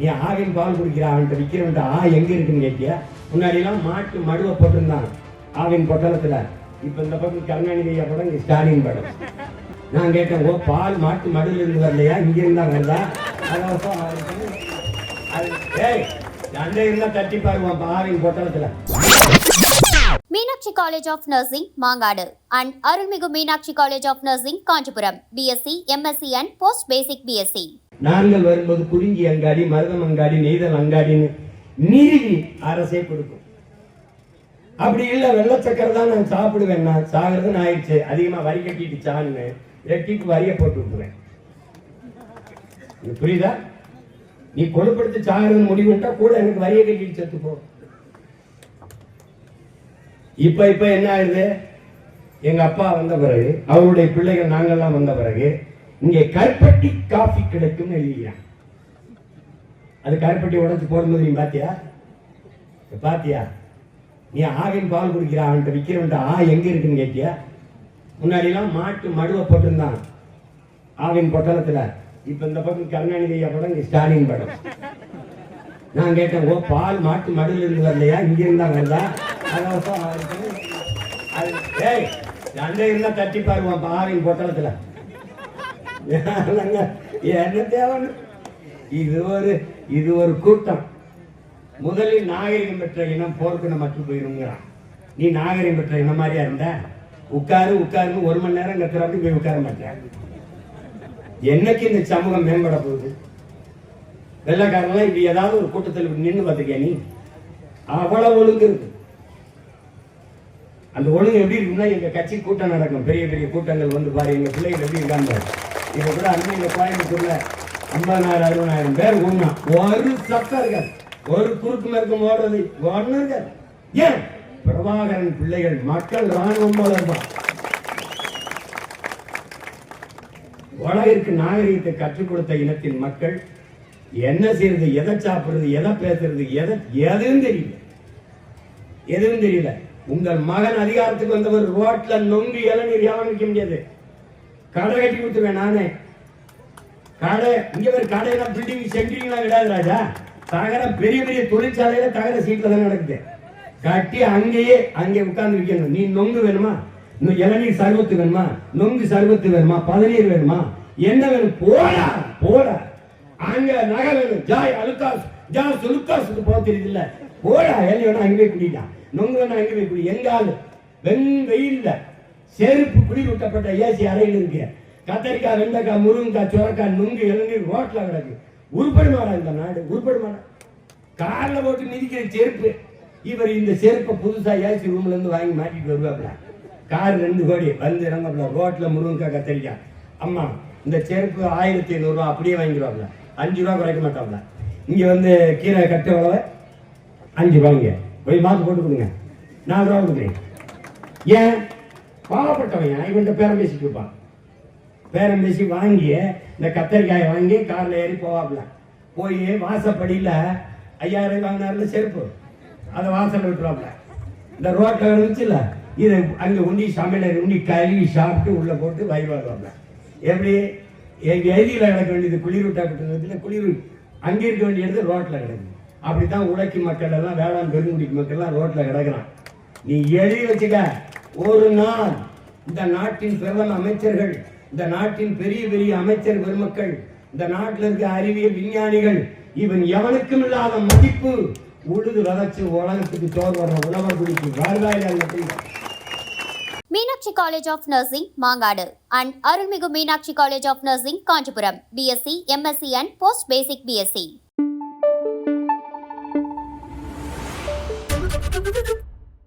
நீ ஆவின் பால் குடிக்கிற அவன்கிட்ட விற்கிறவன்ட்ட ஆ எங்க இருக்குன்னு கேட்டியா? முன்னாடிலாம் மாட்டு மடுவை போட்டிருந்தான் ஆவின் பொட்டலத்துல. இப்ப இந்த பக்கம் கருணாநிதி ஐயா படம் இங்க ஸ்டாலின் படம். நான் கேட்டேன் ஓ பால் மாட்டு மடுவில் இருந்து வரலையா? இங்க இருந்தா வருதா? ஏய் அந்த இருந்தா தட்டி பாருவான் Aavin பொட்டலத்துல. Meenakshi college of nursing Mangadu. And Arulmigu Meenakshi college of nursing Kanchipuram. BSc MSc and post basic BSc நாங்கள் வரும்போது குறிஞ்சி அங்காடி மருதம் அங்காடி நெய்தல் அங்காடின்னு நிறுவி அரசே கொடுக்கும். அப்படி இல்லை வெள்ளச்சக்கரை தான் நான் சாப்பிடுவேன். நான் சாகிறதுன்னு ஆயிடுச்சு. அதிகமாக வரி கட்டிட்டு சான்னு ரெட்டிக்கு வரிய போட்டு விட்டுருவேன். புரியுதா? நீ கொழுப்படுத்தி சாகிறதுன்னு முடிவுட்டா கூட எனக்கு வரிய கட்டிட்டு செத்து போ. இப்ப இப்ப என்ன ஆகுது எங்க அப்பா வந்த பிறகு அவருடைய பிள்ளைகள் நாங்கெல்லாம் வந்த பிறகு இங்கே கருப்பட்டி காஃபி கிடைக்கும்னு எழுதிக்கிறான். அது கருப்பட்டி உடஞ்சி போடும்போது நீ பாத்தியா? பாத்தியா? நீ ஆவின் பால் குடிக்கிற அவன்கிட்ட விற்கிறவன்ட்ட ஆ எங்க இருக்குன்னு கேட்டியா? முன்னாடிலாம் மாட்டு மடுவை போட்டிருந்தான். ஆவின் பொட்டலத்துல. இப்ப இந்த பக்கம் கருணாநிதி ஐயா படம் ஸ்டாலின் படம். நான் கேட்டேன் ஓ பால் மாட்டு மடுவில் இருந்து வரலையா இங்க இருந்தா வருதா அதான் அது ஏய் அந்த தட்டி பாருவான் ஆவின் பொட்டலத்துல. என்ன தேவன்? இது ஒரு இது ஒரு கூட்டம். முதலில் நாகரிகம் பெற்ற இனம் போருக்கு மற்ற போயிருங்கிறான். நீ நாகரிகம் பெற்ற இனம் மாதிரியா இருந்த? உட்காரு உட்காருன்னு ஒரு மணி நேரம் கத்துறாட்டி போய் உட்கார மாட்டேன் என்னைக்கு இந்த சமூகம் மேம்பட போகுது? வெள்ளக்காரங்களாம் இப்படி ஏதாவது ஒரு கூட்டத்தில் நின்று பார்த்துக்கியா நீ? அவ்வளவு ஒழுங்கு இருக்கு. அந்த ஒழுங்கு எப்படி இருக்குன்னா எங்க கட்சி கூட்டம் நடக்கும். பெரிய பெரிய கூட்டங்கள் வந்து பாரு எங்க பிள்ளைகள் எப்படி இருக்காங்க பாரு. கூட அண்மையில் கோயம்புத்தூர்ல ஐம்பதாயிரம் அறுபதாயிரம் பேர் உண்ணா ஒரு சத்தம் ஒரு குறுக்கு மறுக்கும் ஓடுறது ஒன்றும் ஏன்? பிரபாகரன் பிள்ளைகள் மக்கள் ராணுவம் போல உலகிற்கு நாகரிகத்தை கற்றுக் கொடுத்த இனத்தின் மக்கள் என்ன செய்யறது எதை சாப்பிடுறது எதை பேசுறது எதை எதுவும் தெரியல. எதுவும் தெரியல. உங்கள் மகன் அதிகாரத்துக்கு வந்தவர் ரோட்ல நொங்கு இளநீர் எவன் விற்க முடியாது. கடை கட்டி கொடுத்துருவேன் நானே. கடை இங்க ஒரு கடையெல்லாம் பில்டிங் சென்ட்ரிங்லாம் கிடையாது ராஜா. தகர பெரிய பெரிய தொழிற்சாலையில தகர சீட்ல தான் நடக்குது. கட்டி அங்கேயே அங்கே உட்கார்ந்து விற்கணும். நீ நொங்கு வேணுமா? இன்னும் இளநீர் சர்வத்து வேணுமா? நொங்கு சர்வத்து வேணுமா? பதநீர் வேணுமா? என்ன வேணும்? போடா போடா. அங்க நகை வேணும். ஜாய் அலுக்காஸ் ஜா சுலுக்காஸ் போக தெரியுது இல்ல போடா எல்லாம் வேணா அங்கே போய் குடிக்கலாம் நொங்கு வேணா அங்கே போய் குடி. எங்க ஆளு வெண் வெயில்ல. செருப்பு குளிர் விட்டப்பட்ட ஏசி அறையில் இருக்கு கத்தரிக்காய் வெண்டைக்காய் முருங்கைக்காய் சுரக்காய் நுங்கு இளநீர் ரோட்ல கிடக்கு. உருப்படுமாடா இந்த நாடு? உருப்படுமாடா காரில் போட்டு மிதிக்கிற செருப்பு. இவர் இந்த செருப்பை புதுசாக ஏசி ரூம்லேருந்து வாங்கி மாட்டிட்டு வருவாப்ல. கார் ரெண்டு கோடி வந்து இறங்கப்பல ரோட்டில் முருங்கைக்காய் கத்தரிக்காய். அம்மா இந்த செருப்பு ஆயிரத்தி ஐநூறுரூவா அப்படியே வாங்கிடுவாப்ல. அஞ்சு ரூபா குறைக்க மாட்டாப்ல. இங்கே வந்து கீரை கட்ட உழவை அஞ்சு ரூபாய்ங்க. போய் மாற்று போட்டு கொடுங்க. நாலு ரூபா கொடுங்க ஏன்? பாவப்பட்டவன் இவன்கிட்ட பேரம் பேசிட்டு இருப்பான். பேரம் பேசி வாங்கி இந்த கத்தரிக்காயை வாங்கி கார்ல ஏறி போவாப்ல போய் வாசப்படியில் ஐயாயிரம் வாங்கினார்ல செருப்பு. அதை வாசல் விட்டுருவாப்ல இந்த ரோட்டில் இருந்துச்சுல்ல இதை அங்கே உண்டி சமையலர் உண்டி கழுவி சாப்பிட்டு உள்ளே போட்டு வயிறுவாங்க எப்படி? எங்கள் எழுதியில கிடக்க வேண்டியது குளிர் குளிர். அங்கே இருக்க வேண்டியது ரோட்ல அப்படி தான் உழைக்கும் மக்கள் எல்லாம் வேளாண் பெருங்குடி மக்கள்லாம் ரோட்டில் கிடக்கிறான் கிடக்குறான். நீ எழுதி வச்சுக்க. ஒரு நாள் இந்த நாட்டின் பிரதம அமைச்சர்கள் இந்த நாட்டின் பெரிய பெரிய அமைச்சர் பெருமக்கள் இந்த நாட்டில் இருக்க அறிவியல் விஞ்ஞானிகள் இவன் எவனுக்கும் இல்லாத மதிப்பு உழுது வளர்ச்சி உலகத்துக்கு சோறு வர்ற உழவர் குடிக்கு வருவாயில் Meenakshi college of nursing Mangadu. And Arulmigu Meenakshi college of nursing Kanchipuram. BSc MSc and post basic BSc